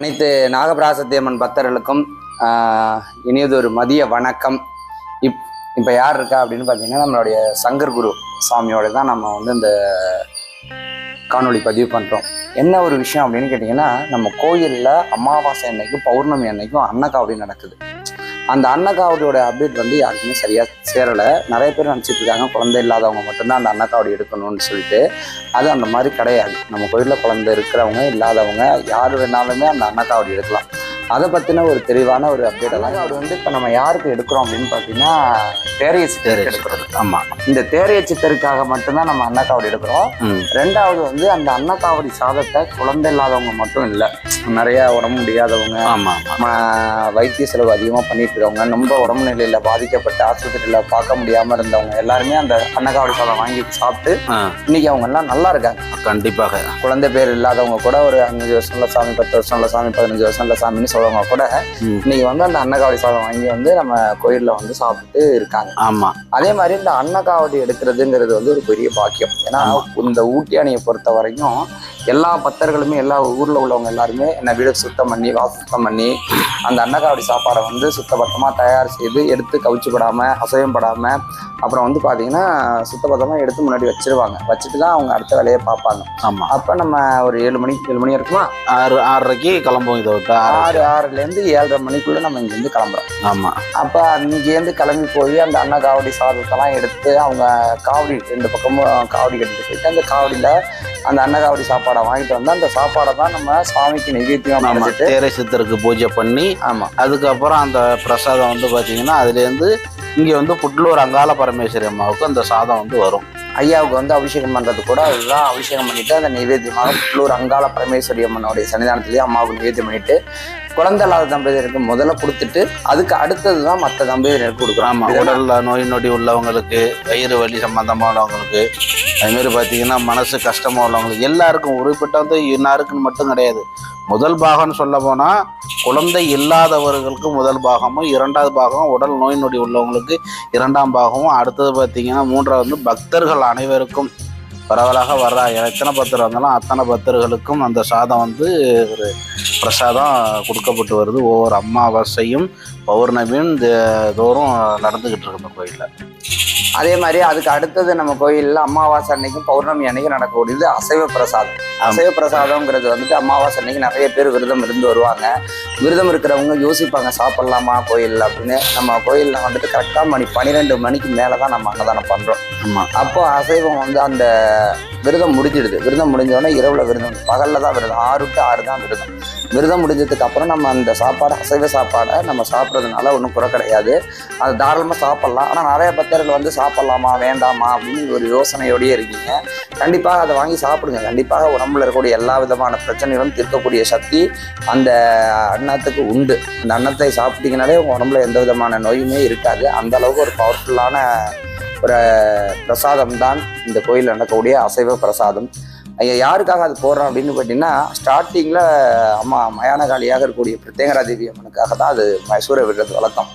அனைத்து நாகபிராசத்தியம்மன் பக்தர்களுக்கும் ஆஹ், இனியதொரு மதிய வணக்கம். இப் இப்போ யார் இருக்கா அப்படின்னு பார்த்தீங்கன்னா நம்மளுடைய சங்கர் குரு சுவாமியோட தான் நம்ம வந்து இந்த காணொளி பதிவு பண்ணுறோம் என்ன ஒரு விஷயம் அப்படின்னு கேட்டிங்கன்னா நம்ம கோயிலில் அமாவாசை அன்னைக்கும் பௌர்ணமி அன்னைக்கும் அன்னக்காவடி நடக்குது. அந்த அன்னக்காவடியோட அப்டேட் வந்து யாருக்குமே சரியாக சேரலை. நிறைய பேர் நினச்சிட்டு இருக்காங்க குழந்தை இல்லாதவங்க மட்டும்தான் அந்த அன்னக்காவடி எடுக்கணும்னு சொல்லிட்டு. அது அந்த மாதிரி கிடையாது. நம்ம கோயிலில் குழந்தை இருக்கிறவங்க இல்லாதவங்க யார் வேணாலுமே அந்த அன்னக்காவடி எடுக்கலாம். அதை பற்றின ஒரு தெளிவான ஒரு அப்டேட் அன்னக்காவடி வந்து இப்போ நம்ம யாருக்கு எடுக்கிறோம் அப்படின்னு பார்த்தீங்கன்னா சித்தருக்கு எடுக்கிறோம் ஆமாம் இந்த தேரைய சித்தருக்காக மட்டும்தான் நம்ம அன்னக்காவடி எடுக்கிறோம். ரெண்டாவது வந்து அந்த அன்னக்காவடி சாதத்தை குழந்தை இல்லாதவங்க மட்டும் இல்லை நிறைய உடம்பு முடியாதவங்க வைத்திய செலவு அதிகமாக பண்ணிட்டு இருக்கவங்க ரொம்ப உடம்பு நிலையில் பாதிக்கப்பட்டு ஆஸ்பத்திரியில் பார்க்க முடியாமல் இருந்தவங்க எல்லாருமே அந்த அன்னக்காவடி சாதம் வாங்கி சாப்பிட்டு இன்னைக்கு அவங்க எல்லாம் நல்லா இருக்காங்க. கண்டிப்பாக. குழந்தை பேர் இல்லாதவங்க கூட ஒரு அஞ்சு வருஷம் இல்லை சாமி பத்து வருஷம் இல்லை சாமி பதினஞ்சு வருஷம் இல்லை சாமின்னு சொல்றவங்க கூட இன்னைக்கு வந்து அந்த அன்னக்காவடி சாதம் வாங்கி வந்து நம்ம கோயிலில் வந்து சாப்பிட்டு இருக்காங்க. ஆமாம் அதே மாதிரி இந்த அன்னக்காவடி எடுக்கிறதுங்கிறது வந்து ஒரு பெரிய பாக்கியம். ஏன்னா இந்த ஊட்டி அணையை பொறுத்த வரைக்கும் எல்லா பக்தர்களுமே எல்லா ஊர்ல உள்ளவங்க எல்லாருமே என்ன வீடு சுத்தம் பண்ணி வாசு சுத்தம் பண்ணி அந்த அன்னக்காவடி சாப்பாடை வந்து சுத்தபத்தமாக தயார் செய்து எடுத்து கவிச்சு படாம அசையம் படாம அப்புறம் வந்து பார்த்தீங்கன்னா சுத்தபத்தமாக எடுத்து முன்னாடி வச்சிருவாங்க. வச்சுட்டு தான் அவங்க அடுத்த வேலையை பார்ப்பாங்க. ஆமாம் அப்போ நம்ம ஒரு ஏழு மணி ஏழு மணி இருக்குமா? ஆறு ஆறரைக்கு கிளம்புவோம் இதை விட்டு ஆறு ஆறு ஆறுலேருந்து ஏழரை மணிக்குள்ள நம்ம இங்கேருந்து கிளம்புறோம். ஆமாம் அப்போ அங்கேருந்து கிளம்பி போய் அந்த அன்ன காவடி சாதத்தெல்லாம் எடுத்து அவங்க காவடி ரெண்டு பக்கமும் காவடி கட்டிட்டு போயிட்டு அந்த காவடியில் அந்த அன்ன காவடி சாப்பாடை வாங்கிட்டு வந்து அந்த சாப்பாடை தான் நம்ம சாமிக்கு ஆமாம் பண்ணிட்டு தேரை சித்தருக்கு பூஜை பண்ணி ஆமாம் அதுக்கப்புறம் அந்த பிரசாதம் வந்து பார்த்தீங்கன்னா அதுலேருந்து இங்கே வந்து புட்லூர் அங்காள பரமேஸ்வரி அம்மாவுக்கு அந்த சாதம் வந்து வரும். ஐயாவுக்கு வந்து அபிஷேகம் பண்ணுறது கூட அதுதான் அபிஷேகம் பண்ணிட்டு அந்த நைவேத்தியமாக புல்லூர் அங்காள பரமேஸ்வரி அம்மனுடைய சன்னிதானத்திலேயே அம்மாவுக்கு நைவேத்தியம் பண்ணிட்டு குழந்தை இல்லாத தம்பதியருக்கு முதல்ல கொடுத்துட்டு அதுக்கு அடுத்தது தான் மற்ற தம்பதியருக்கு கொடுக்குறோம். ஆமாம் உடல்ல நோய் நொடி உள்ளவங்களுக்கு வயிறு வலி சம்மந்தமானவங்களுக்கு அதுமாரி பார்த்தீங்கன்னா மனசு கஷ்டமாக உள்ளவங்களுக்கு எல்லாருக்கும் உருப்பட்ட வந்து இன்னாருக்குன்னு மட்டும் கிடையாது. முதல் பாகம்னு சொல்ல போனால் குழந்தை இல்லாதவர்களுக்கு முதல் பாகமும் இரண்டாவது பாகம் உடல் நோய் நொடி உள்ளவங்களுக்கு இரண்டாம் பாகமும். அடுத்தது பார்த்திங்கன்னா மூன்றாவது வந்து பக்தர்கள் அனைவருக்கும் பரவலாக வர்ற எத்தனை பக்தர் வந்தாலும் அத்தனை பக்தர்களுக்கும் அந்த சாதம் வந்து ஒரு பிரசாதம் கொடுக்கப்பட்டு வருது. ஒவ்வொரு அமாவாசையும் பௌர்ணமியும் தோறும் நடந்துக்கிட்டு இருக்கு இந்த கோயிலில். அதே மாதிரி அதுக்கு அடுத்தது நம்ம கோயிலில் அமாவாசை அன்னைக்கும் பௌர்ணமி அன்னைக்கும் நடக்கக்கூடியது அசைவ பிரசாதம். அசைவ பிரசாதம்ங்கிறது வந்துட்டு அமாவாசை அன்னைக்கு நிறைய பேர் விரதம் இருந்து வருவாங்க. விரதம் இருக்கிறவங்க யோசிப்பாங்க சாப்பிட்லாமா கோயில் அப்படின்னு. நம்ம கோயிலில் வந்துட்டு கரெக்டாக மணி பன்னிரெண்டு மணிக்கு மேலே தான் நம்ம அன்னதானம் பண்ணுறோம் ஆமாம் அப்போ அசைவம் வந்து அந்த விரதம் முடிஞ்சிடுது. விரதம் முடிஞ்சோடனே இரவுல விரதம் பகலில் தான் விரதம் ஆறு டு ஆறு தான் விரதம். விரதம் முடிஞ்சதுக்கு அப்புறம் நம்ம அந்த சாப்பாடு அசைவ சாப்பாடை நம்ம சாப்பிட்றதுனால ஒன்றும் குறை கிடையாது. அது தாராளமாக சாப்பிட்லாம். ஆனால் நிறைய பக்தர்கள் வந்து சாப்பிட்லாமா வேண்டாமா அப்படின்னு ஒரு யோசனையோடயே இருக்கீங்க. கண்டிப்பாக அதை வாங்கி சாப்பிடுங்க. கண்டிப்பாக உடம்புல இருக்கக்கூடிய எல்லா விதமான பிரச்சனைகளும் தீர்க்கக்கூடிய சக்தி அந்த அன்னத்துக்கு உண்டு. அந்த அன்னத்தை சாப்பிட்டீங்கனாலே உங்கள் உடம்புல எந்த விதமான நோயுமே இருக்காது. அந்த அளவுக்கு ஒரு பவர்ஃபுல்லான ஒரு பிரசாதம் தான் இந்த கோயிலில் நடக்கக்கூடிய அசைவ பிரசாதம். யாருக்காக அது போடுறோம் அப்படின்னு பார்த்தீங்கன்னா ஸ்டார்டிங்கில் அம்மா மயானகாலியாக இருக்கக்கூடிய பிரத்யேகரா தேவி அம்மனுக்காக தான் அது மைசூரை விடுறது வழக்கம்.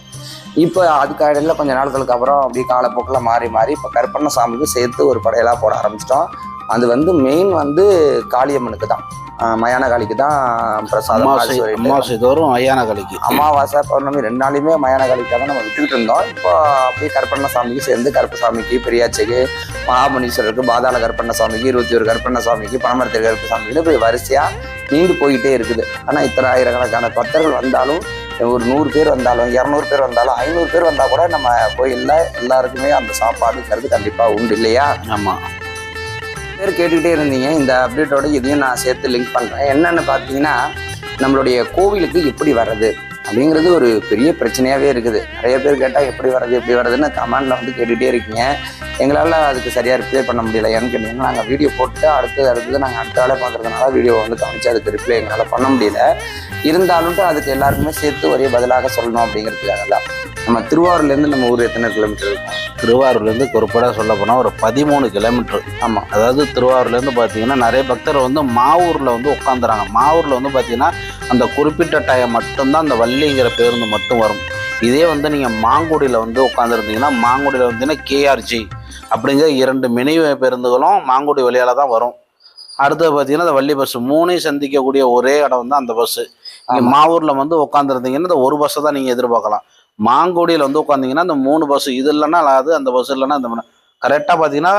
இப்போ அதுக்கு இடையில கொஞ்ச நாட்களுக்கு அப்புறம் அப்படியே காலப்போக்கில் மாறி மாறி இப்போ கருப்பண்ண சாமிக்கு சேர்த்து ஒரு படையெல்லாம் போட ஆரம்பிச்சிட்டோம். அது வந்து மெயின் வந்து காளியம்மனுக்கு தான். மயானகாளிக்கு தான் பிரசாதம் அமாவாசை தோறும் கலிக்கு அமாவாசை பௌர்ணமி ரெண்டு நாளையுமே மயானகாளிக்காக நம்ம விட்டுக்கிட்டு இருந்தோம். இப்போ அப்படியே கருப்பண்ண சாமிக்கு சேர்ந்து கருப்பசாமிக்கு பெரியாச்சிக்கு மகாமுனீஸ்வரருக்கு பாதாள கருப்பண்ண சாமிக்கு இருபத்தி ஒரு கருப்பண்ண சாமிக்கு பணமரத்தில் கருப்ப சாமிக்கு இப்படி வரிசையாக நீண்டு போயிட்டே இருக்குது. ஆனால் இத்தனை ஆயிரக்கணக்கான பக்தர்கள் வந்தாலும் ஒரு நூறு பேர் வந்தாலும் இரநூறு பேர் வந்தாலும் ஐநூறு பேர் வந்தால் கூட நம்ம கோயிலில் எல்லாருக்குமே அந்த சாப்பாடுங்கிறது கண்டிப்பாக உண்டு இல்லையா? ஆமாம் பேர் கேட்டுக்கிட்டே இருந்தீங்க. இந்த அப்டேட்டோட இதையும் நான் சேர்த்து லிங்க் பண்ணுறேன் என்னென்னு பார்த்தீங்கன்னா நம்மளுடைய கோவிலுக்கு எப்படி வர்றது? அப்படிங்கிறது ஒரு பெரிய பிரச்சனையாகவே இருக்குது. நிறைய பேர் கேட்டால் எப்படி வர்றது எப்படி வர்றதுன்னு கமெண்டில் வந்து கேட்டுகிட்டே இருக்கீங்க. எங்களால் அதுக்கு சரியாக ரிப்ளை பண்ண முடியல. ஏன்னு கேட்டிங்கன்னா நாங்கள் வீடியோ போட்டு அடுத்தது அடுத்தது நாங்கள் அடுத்த வேலை பார்க்குறதுனால வீடியோ வந்து காமிச்சு அதுக்கு ரிப்ளை எங்களால் பண்ண முடியல. இருந்தாலும் அதுக்கு எல்லாருக்குமே சேர்த்து ஒரே பதிலாக சொல்லணும் அப்படிங்கிறதுக்காக தான். நம்ம திருவாரூர்லேருந்து நம்ம ஊர் எத்தனை கிலோமீட்டர் இருக்கும்? திருவாரூர்லேருந்து குறிப்பிட சொல்ல போனால் ஒரு பதிமூணு கிலோமீட்டர் ஆமாம் அதாவது திருவாரூர்லேருந்து பார்த்தீங்கன்னா நிறைய பக்தர் வந்து மாவூரில் வந்து உட்காந்துறாங்க மாவூரில் வந்து பார்த்தீங்கன்னா அந்த குறிப்பிட்ட டைம் மட்டும்தான் அந்த வள்ளிங்கிற பேருந்து மட்டும் வரும். இதே வந்து நீங்கள் மாங்குடியில் வந்து உட்காந்துருந்தீங்கன்னா மாங்குடியில் வந்தீங்கன்னா கேஆர்ஜி அப்படிங்கிற இரண்டு மினி பேருந்துகளும் மாங்குடி வழியால் தான் வரும். அடுத்தது பார்த்தீங்கன்னா அந்த வள்ளி பஸ் மூணையும் சந்திக்கக்கூடிய ஒரே இடம் வந்து அந்த பஸ்ஸு நீங்க மாவூர்ல வந்து உட்காந்துருந்தீங்கன்னா இந்த ஒரு பஸ்ஸை தான் நீங்க எதிர்பார்க்கலாம். மாங்குடியில வந்து உட்காந்தீங்கன்னா இந்த மூணு பஸ் இது இல்லைன்னா அது அந்த பஸ் இல்லைன்னா இந்த கரெக்டாக பார்த்தீங்கன்னா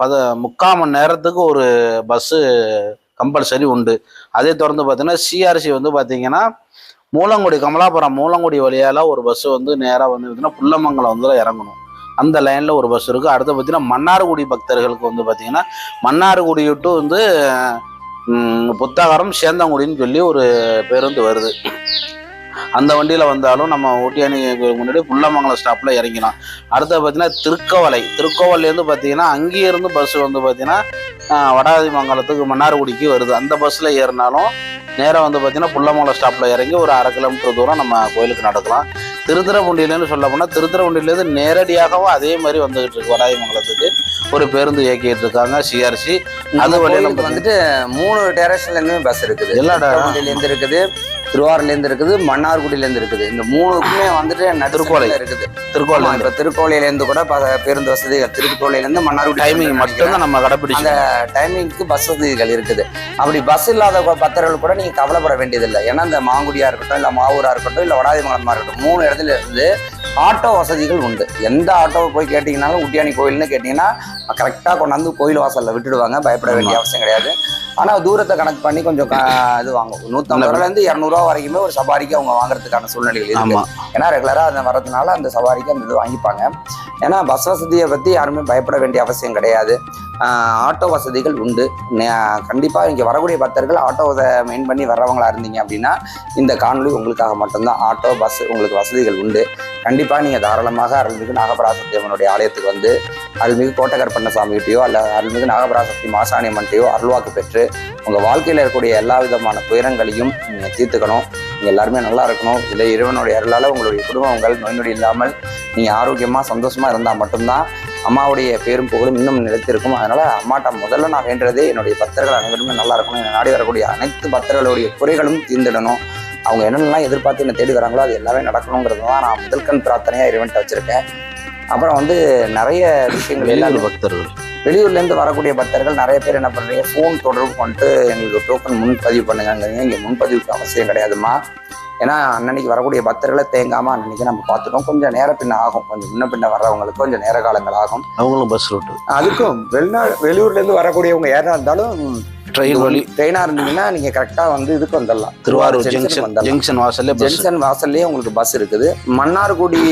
பத முக்கால் மணி நேரத்துக்கு ஒரு பஸ்ஸு கம்பல்சரி உண்டு. அதே தொடர்ந்து பார்த்தீங்கன்னா சிஆர்சி வந்து பார்த்தீங்கன்னா மூலங்குடி கமலாபுரம் மூலங்குடி வழியால் ஒரு பஸ் வந்து நேராக வந்து பார்த்தீங்கன்னா புல்லமங்கலம் வந்து இறங்கணும். அந்த லைனில் ஒரு பஸ் இருக்குது அடுத்து பார்த்தீங்கன்னா மன்னார்குடி பக்தர்களுக்கு வந்து பார்த்தீங்கன்னா மன்னார்குடி டு வந்து புத்தாகரம் சேந்தங்குடின்னு சொல்லி ஒரு பேருந்து வருது. அந்த வண்டியில் வந்தாலும் நம்ம ஊட்டியானி கோயிலுக்கு முன்னாடி புல்லமங்கலம் ஸ்டாப்பில் இறங்கினோம் அடுத்து பார்த்தீங்கன்னா திருக்கோவலை திருக்கோவல்லேருந்து பார்த்தீங்கன்னா அங்கேயிருந்து பஸ் வந்து பார்த்தீங்கன்னா வடாதிமங்கலத்துக்கு மன்னார்குடிக்கு வருது. அந்த பஸ்ஸில் ஏறினாலும் நேராக வந்து பார்த்தீங்கன்னா புல்லமங்கலம் ஸ்டாப்பில் இறங்கி ஒரு அரை கிலோமீட்டர் தூரம் நம்ம கோயிலுக்கு நடக்கலாம். திருத்துறைப்பூண்டியிலேருந்து சொல்ல போனால் திருத்துறைப்பூண்டியிலேருந்து நேரடியாகவும் அதே மாதிரி வந்துகிட்டு இருக்கு வடாதிமங்கலத்துக்கு. ஒரு பேருந்து இயக்கிட்டு இருக்காங்க சிஆர்சி அது வழியில வந்துட்டு மூணு டைரக்ஷன்ல இருந்துமே பஸ் இருக்குது. எல்லா ட- திருவண்ணாமலையில இருந்து இருக்குது. திருவாரூர்ல இருந்து இருக்குது மன்னார்குடியில இருந்து இருக்குது. இந்த மூணுக்குமே வந்துட்டு திருக்கோலை. இருக்குது. திருக்கோவில் ஆமா, இப்ப திருக்கோலையில இருந்து கூட ப- பேருந்து வசதிகள் திருக்கோலையில இருந்து மன்னார்குடி டைமிங் மட்டும்தான் நம்ம அந்த கடைப்பிடிச்சு டைமிங்க்கு பஸ் வசதிகள் இருக்குது. அப்படி பஸ் இல்லாத பக்தர்கள் கூட நீங்க கவலைப்பட வேண்டியதில்லை. ஏன்னா இந்த மாங்குடியா இருக்கட்டும் இல்ல மாவூரா இருக்கட்டும் இல்ல வடாதிமங்கலமா இருக்கட்டும் மூணு இடத்துல இருந்து ஆட்டோ வசதிகள் உண்டு. எந்த ஆட்டோவை போய் கேட்டீங்கன்னாலும் உட்டியானி கோயில்னு கேட்டீங்கன்னா கரெக்டாக கொண்டாந்து கோயில் வாசல்ல விட்டுடுவாங்க. பயப்பட வேண்டிய அவசியம் கிடையாது. ஆனா தூரத்தை கணக்கு பண்ணி கொஞ்சம் இது வாங்கும். நூற்றம்பது ரூபால இருந்து இரநூறுவா வரைக்குமே ஒரு சவாரிக்கு அவங்க வாங்குறதுக்கான சூழ்நிலைகள் இருக்கு. ஏன்னா ரெகுலரா அந்த வர்றதுனால அந்த சவாரிக்கு அந்த இது வாங்கிப்பாங்க. ஏன்னா பஸ் வசதியை பத்தி யாருமே பயப்பட வேண்டிய அவசியம் கிடையாது. ஆட்டோ வசதிகள் உண்டு. கண்டிப்பாக இங்கே வரக்கூடிய பக்தர்கள் ஆட்டோவை மெயின் பண்ணி வர்றவங்களா இருந்தீங்க அப்படின்னா இந்த காணொலி உங்களுக்காக மட்டும்தான். ஆட்டோ பஸ் உங்களுக்கு வசதிகள் உண்டு. கண்டிப்பாக நீங்கள் தாராளமாக அருள்மிகு நாகபராசக்தியம்மனுடைய ஆலயத்துக்கு வந்து அருள்மிகு கோட்டகற்பண்ண சாமிகிட்டையோ அல்ல அருள்மிகு நாகபராசக்தி மாசாணியம்மன்ட்டையோ அருள்வாக்கு பெற்று உங்கள் வாழ்க்கையில் இருக்கக்கூடிய எல்லா விதமான துயரங்களையும் நீங்கள் தீர்த்துக்கணும். நீங்கள் எல்லாருமே நல்லா இருக்கணும். இல்லை இறைவனுடைய அருளால் உங்களுடைய குடும்பங்கள் நோய் நொடி இல்லாமல் நீங்கள் ஆரோக்கியமாக சந்தோஷமாக இருந்தால் மட்டும்தான் அம்மாவுடைய பேரும் புகழும் இன்னும் நிலைத்திருக்கும். அதனால அம்மாட்ட முதல்ல நான் வேண்டுறதே என்னுடைய பக்தர்கள் அனைவருமே நல்லா இருக்கணும். என்னை நாடி வரக்கூடிய அனைத்து பக்தர்களுடைய குறைகளும் தீர்ந்திடணும். அவங்க என்னென்னலாம் எதிர்பார்த்து என்னை தேடி வராங்களோ அது எல்லாமே நடக்கணுங்கிறது தான் நான் முதல் கண் பிரார்த்தனையா இறைவன்ட்ட வச்சிருக்கேன். அப்புறம் வந்து நிறைய விஷயங்கள் எல்லாமே பக்தர்கள். வெளியூர்ல இருந்து வரக்கூடிய பக்தர்கள் நிறைய பேர் என்ன பண்றீங்க? ஃபோன் தொடர்பு பண்ணிட்டு எங்களுக்கு டோக்கன் முன்பதிவு பண்ணுங்கிறீங்க இங்க முன்பதிவுக்கு அவசியம் கிடையாதுமா ஏன்னா அன்னன்னைக்கு வரக்கூடிய பக்தர்களை தேங்காம அன்னன்னைக்கு நம்ம பார்த்துட்டோம். கொஞ்சம் நேர பின்ன ஆகும். கொஞ்சம் முன்ன பின்ன வர்றவங்களுக்கு கொஞ்சம் நேர காலங்கள் ஆகும். அவங்களும் பஸ் ரூட்டு அதுக்கும் வெளிநாடு வெளியூர்ல இருந்து வரக்கூடியவங்க யாரா இருந்தாலும் ட்ரெயின் வழி. ட்ரெயினா இருந்தீங்கன்னா நீங்க கரெக்டா வந்து இதுக்கு வந்துடலாம். திருவாரூர் ஜங்ஷன் ஜங்ஷன் வாசல்லே ஜென்சன் வாசல்லே உங்களுக்கு பஸ் இருக்குது. மன்னார்குடி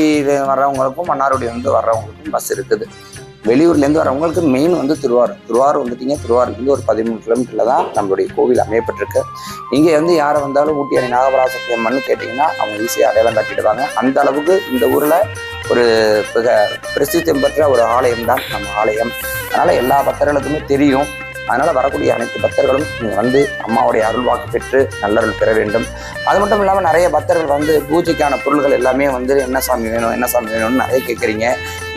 வர்றவங்களுக்கும் மன்னார்குடி வந்து வர்றவங்களுக்கும் பஸ் இருக்குது. வெளியூர்லேருந்து வரவங்களுக்கு மெயின் வந்து திருவாரூர். திருவாரூர் வந்துட்டீங்க திருவாரூர்லேருந்து ஒரு பதிமூணு கிலோமீட்டரில் தான் நம்மளுடைய கோவில் அமையப்பட்டிருக்கு. இங்கே வந்து யாரை வந்தாலும் ஊட்டி அணி நாகபராசக்தி அம்மன் கேட்டிங்கன்னா அவங்க ஈஸியாக அடையாளம் காட்டிடுவாங்க. அந்த அளவுக்கு இந்த ஊரில் ஒரு மிக பிரசித்தி பெற்ற ஒரு ஆலயம் தான் நம்ம ஆலயம். அதனால் எல்லா பக்தர்களுக்குமே தெரியும். அதனால வரக்கூடிய அனைத்து பக்தர்களும் நீங்க வந்து அம்மாவுடைய அருள்வாக்கு பெற்று நல்லருள் பெற வேண்டும். அது மட்டும் இல்லாமல் நிறைய பக்தர்கள் வந்து பூஜைக்கான பொருள்கள் எல்லாமே வந்து என்ன சாமி வேணும் என்ன சாமி வேணும்னு நிறைய கேட்குறீங்க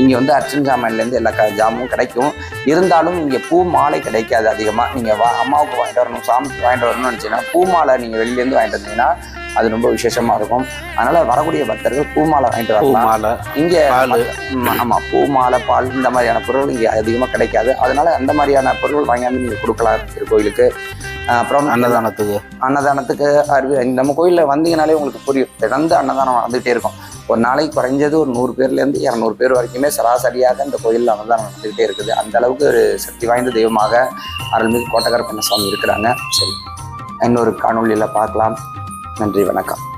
இங்கே வந்து அர்ச்சன் ஜாமான்லேருந்து எல்லா க ஜாமும் கிடைக்கும். இருந்தாலும் இங்கே பூ மாலை கிடைக்காது அதிகமாக நீங்கள் வா அம்மாவுக்கு வாங்கிட்டு வரணும் சாமிக்கு வாங்கிட்டு வரணும்னு நினச்சிங்கன்னா பூ மாலை நீங்கள் வெளியிலேருந்து வாங்கிட்டு வந்தீங்கன்னா அது ரொம்ப விசேஷமாக இருக்கும். அதனால் வரக்கூடிய பக்தர்கள் பூ மாலை வாங்கிட்டு வரலாம். இங்கே ஆமாம் பூ மாலை பால் இந்த மாதிரியான பொருட்கள் இங்கே அதிகமாக கிடைக்காது. அதனால அந்த மாதிரியான பொருட்கள் வாங்கியாந்து நீங்கள் கொடுக்கலாம் திருக்கோயிலுக்கு அப்புறம் அன்னதானத்துக்கு. அன்னதானத்துக்கு அறிவு நம்ம கோயிலில் வந்தீங்கனாலே உங்களுக்கு புரியும். தொடர்ந்து அன்னதானம் நடந்துகிட்டே இருக்கும். ஒரு நாளைக்கு குறைஞ்சது ஒரு நூறு பேர்லேருந்து இரநூறு பேர் வரைக்குமே சராசரியாக இந்த கோயிலில் அன்னதானம் நடந்துகிட்டே இருக்குது. அந்த அளவுக்கு ஒரு சக்தி வாய்ந்த தெய்வமாக அருள்மிகு கோட்டகர பண்ண சுவாமி இருக்கிறாங்க. சரி இன்னொரு காணொளியில் பார்க்கலாம். நன்றி வணக்கம்.